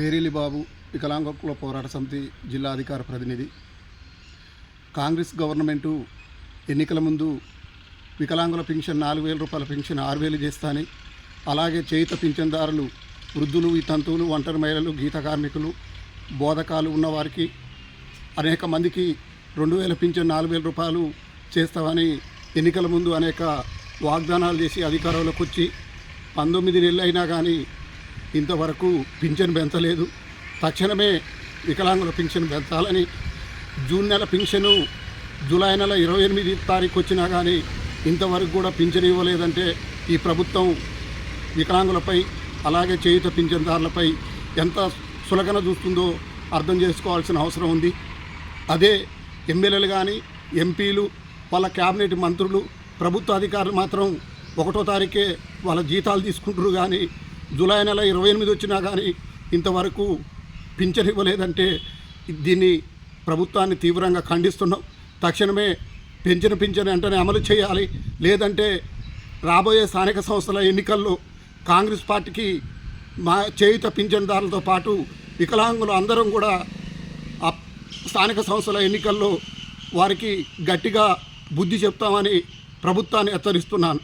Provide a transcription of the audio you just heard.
పేరిలి బాబు వికలాంగుల పోరాట సమితి జిల్లా అధికార ప్రతినిధి. కాంగ్రెస్ గవర్నమెంటు ఎన్నికల ముందు వికలాంగుల పింఛన్ నాలుగు వేల రూపాయల పింఛన్ ఆరు వేలు చేస్తాని అలాగే చేయుత పింఛన్దారులు వృద్ధులు వితంతువులు ఒంటరి మహిళలు గీత కార్మికులు బోధకాలు ఉన్నవారికి అనేక మందికి రెండు వేల పింఛన్ నాలుగు వేల రూపాయలు చేస్తామని ఎన్నికల ముందు అనేక వాగ్దానాలు చేసి అధికారంలోకి వచ్చి పంతొమ్మిది నెలలు అయినా కానీ ఇంతవరకు పింఛన్ పెంచలేదు. తక్షణమే వికలాంగుల పింఛన్ పెంచాలని జూన్ నెల పింఛను జూలై నెల ఇరవై ఎనిమిది తారీఖు వచ్చినా కానీ ఇంతవరకు కూడా పింఛన్ ఇవ్వలేదంటే ఈ ప్రభుత్వం వికలాంగులపై అలాగే చేయుత పింఛన్దారులపై ఎంత సులకన చూస్తుందో అర్థం చేసుకోవాల్సిన అవసరం ఉంది. అదే ఎమ్మెల్యేలు కానీ ఎంపీలు వాళ్ళ క్యాబినెట్ మంత్రులు ప్రభుత్వ అధికారులు మాత్రం ఒకటో తారీఖే వాళ్ళ జీతాలు తీసుకుంటారు కానీ జూలై నెల ఇరవై ఎనిమిది వచ్చినా కానీ ఇంతవరకు పింఛన్ ఇవ్వలేదంటే దీన్ని ప్రభుత్వాన్ని తీవ్రంగా ఖండిస్తున్నాం. తక్షణమే పెంచిన పింఛన్ వెంటనే అమలు చేయాలి. లేదంటే రాబోయే స్థానిక సంస్థల ఎన్నికల్లో కాంగ్రెస్ పార్టీకి మా చేయుత పింఛన్దారులతో పాటు వికలాంగులు అందరం కూడా స్థానిక సంస్థల ఎన్నికల్లో వారికి గట్టిగా బుద్ధి చెప్తామని ప్రభుత్వాన్ని హెచ్చరిస్తున్నాను.